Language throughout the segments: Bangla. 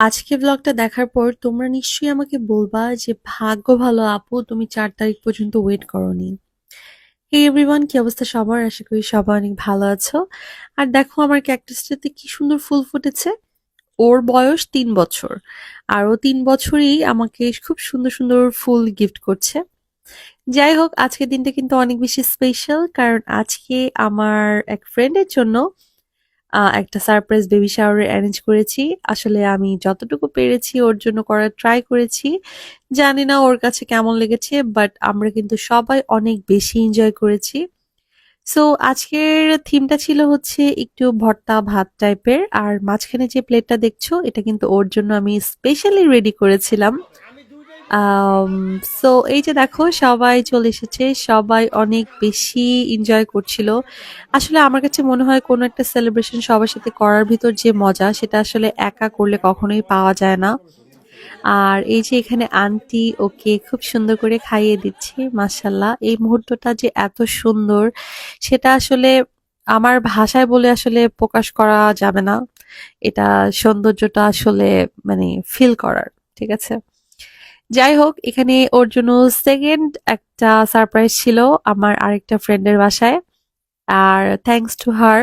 আজকে ব্লগটা দেখার পর তোমরা নিশ্চয়ই আমাকে বলবা যে, ভাগ্য ভালো আপু, তুমি চার তারিখ পর্যন্ত ওয়েট করনি। হে এভরিওয়ান কি অবস্থা সবার? আশা করি সবাই অনেক ভালো আছো। আর দেখো আমার ক্যাকটাসটাতে কি সুন্দর ফুল ফুটেছে। ওর বয়স তিন বছর। আর ও তিন বছরই আমাকে খুব সুন্দর সুন্দর ফুল গিফট করছে। যাই হোক, আজকের দিনটা কিন্তু অনেক বেশি স্পেশাল কারণ আজকে আমার এক ফ্রেন্ডের জন্য একটা সারপ্রাইজ বেবি শাওয়ার অ্যারেঞ্জ করেছি। আসলে আমি যতটুকু পেরেছি ওর জন্য করার ট্রাই করেছি। জানি না ওর কাছে কেমন লেগেছে বাট আমরা কিন্তু সবাই অনেক বেশি এনজয় করেছি। সো আজকের থিমটা ছিল হচ্ছে একটু ভর্তা ভাত টাইপের আর মাঝখানে যে প্লেটটা দেখছ, এটা কিন্তু ওর জন্য আমি স্পেশালি রেডি করেছিলাম। সো এই যে দেখো, সবাই চলে এসেছে, সবাই অনেক বেশি এনজয় করছিল। আসলে আমার কাছে মনে হয় কোনো একটা সেলিব্রেশন সবার সাথে করার ভিতর যে মজা, সেটা আসলে একা করলে কখনোই পাওয়া যায় না। আর এই যে এখানে আন্টি ওকে খুব সুন্দর করে খাইয়ে দিচ্ছে মাসাল্লাহ এই মুহূর্তটা যে এত সুন্দর, সেটা আসলে আমার ভাষায় বলে আসলে প্রকাশ করা যাবে না। এটা সৌন্দর্যটা আসলে মানে ফিল করার, ঠিক আছে? যাই হোক এখানে ওর জন্য সেকেন্ড একটা সারপ্রাইজ ছিল আমার আরেকটা ফ্রেন্ডের বাসায়। আর থ্যাঙ্কস টু হার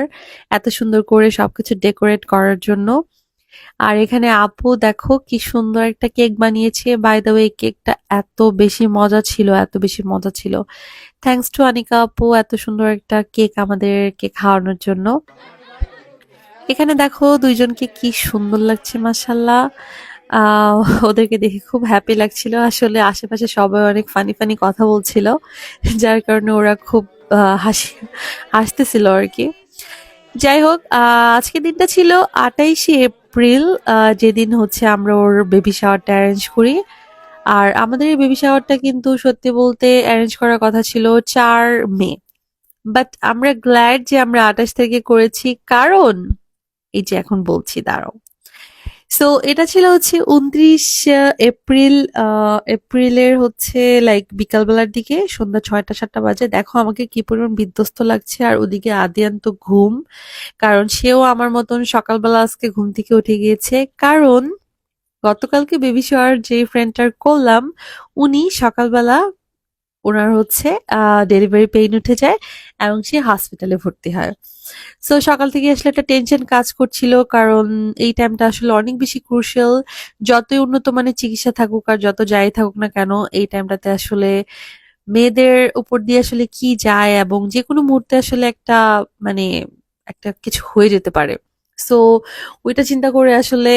এত সুন্দর করে সবকিছু ডেকোরেট করার জন্য। আর এখানে আপু, দেখো কি সুন্দর একটা কেক বানিয়েছে। বাই দ্য ওয়ে কেকটা এত বেশি মজা ছিল, এত বেশি মজা ছিল। থ্যাঙ্কস টু আনিকা আপু, এত সুন্দর একটা কেক আমাদেরকে খাওয়ানোর জন্য। এখানে দেখো দুইজনকে কি সুন্দর লাগছে মাসাল্লাহ ওদেরকে দেখে খুব হ্যাপি লাগছিল। আসলে আশেপাশে সবাই অনেক ফানি ফানি কথা বলছিল যার কারণে ওরা খুব হাসি হাসতেছিল আর কি যাই হোক আহ, আজকের দিনটা ছিল আটাইশে এপ্রিল যেদিন হচ্ছে আমরা ওর বেবি শাওয়ারটা অ্যারেঞ্জ করি। আর আমাদের এই বেবি শাওয়ারটা কিন্তু সত্যি বলতে অ্যারেঞ্জ করার কথা ছিল চার মে। বাট আমরা গ্ল্যাড যে আমরা আঠাশ থেকে করেছি কারণ এই যে এখন বলছি দাঁড়াও। সো এটা ছিল হচ্ছে উনত্রিশ এপ্রিল এপ্রিলের হচ্ছে লাইক বিকালবেলার দিকে সন্ধ্যা ছয়টা, সাতটা বাজে। দেখো আমাকে কি পরিমাণ বিধ্বস্ত লাগছে। আর ওদিকে আদিয়ান তো ঘুম, কারণ সেও আমার মতন সকালবেলা আজকে ঘুম থেকে উঠে গিয়েছে। কারণ গতকালকে বেবি শোয়ার যে ফ্রেন্ডটার করলাম, উনি সকালবেলা ওনার হচ্ছে ডেলিভারি পেইন উঠে যায় এবং সে হসপিটালে ভর্তি হয়। সো সকাল থেকে আসলে একটা টেনশন কাজ করছিল কারণ এই টাইমটা আসলে অনেক বেশি ক্রুশিয়াল যতই উন্নত মানের চিকিৎসা থাকুক আর যত যাই থাকুক না কেন, এই টাইমটাতে আসলে মেয়েদের উপর দিয়ে আসলে কি যায় এবং যে কোনো মুহূর্তে আসলে একটা মানে একটা কিছু হয়ে যেতে পারে। সো ওইটা চিন্তা করে আসলে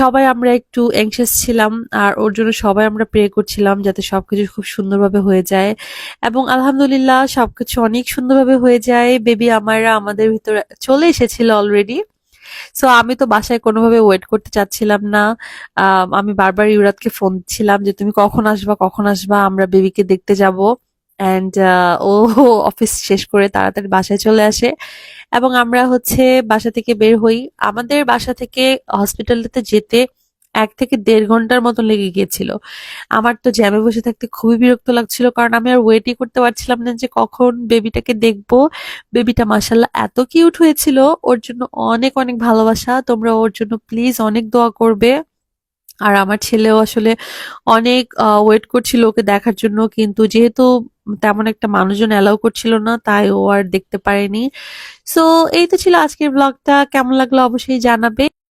সবাই আমরা একটু অ্যাংশাস ছিলাম আর ওর জন্য সবাই আমরা প্রে করছিলাম যাতে সবকিছু খুব সুন্দরভাবে হয়ে যায়। এবং আলহামদুলিল্লাহ সবকিছু অনেক সুন্দরভাবে হয়ে যায়। বেবি আমারা আমাদের ভিতরে চলে এসেছিল অলরেডি সো আমি তো বাসায় কোনোভাবে ওয়েট করতে চাচ্ছিলাম না। আম, বারবার ইউরাতকে ফোন দিচ্ছিলাম যে তুমি কখন আসবা কখন আসবা? আমরা বেবিকে দেখতে যাব। অ্যান্ড ও অফিস শেষ করে তাড়াতাড়ি বাসায় চলে আসে। এবং আমরা হচ্ছে বাসা থেকে বের হই। আমাদের বাসা থেকে হসপিটালটাতে যেতে এক থেকে দেড় ঘণ্টার মতো লেগে গিয়েছিল। আমার তো জ্যামে বসে থাকতে খুবই বিরক্ত লাগছিল, কারণ আমি আর ওয়েটই করতে পারছিলাম না যে কখন বেবিটাকে দেখব। বেবিটা মাসাল্লাহ এত কিউট হয়েছিল, ওর জন্য অনেক অনেক ভালোবাসা। তোমরা ওর জন্য প্লিজ অনেক দোয়া করবে। আর আমার ছেলেও আসলে অনেক ওয়েট করছিল ওকে দেখার জন্য, কিন্তু যেহেতু তেমন একটা মানুষজন অ্যালাউ করছিল না, তাই ও আর দেখতে পারেনি। সো এই তো ছিল আজকের ব্লগটা কেমন লাগল অবশ্যই জানাবে।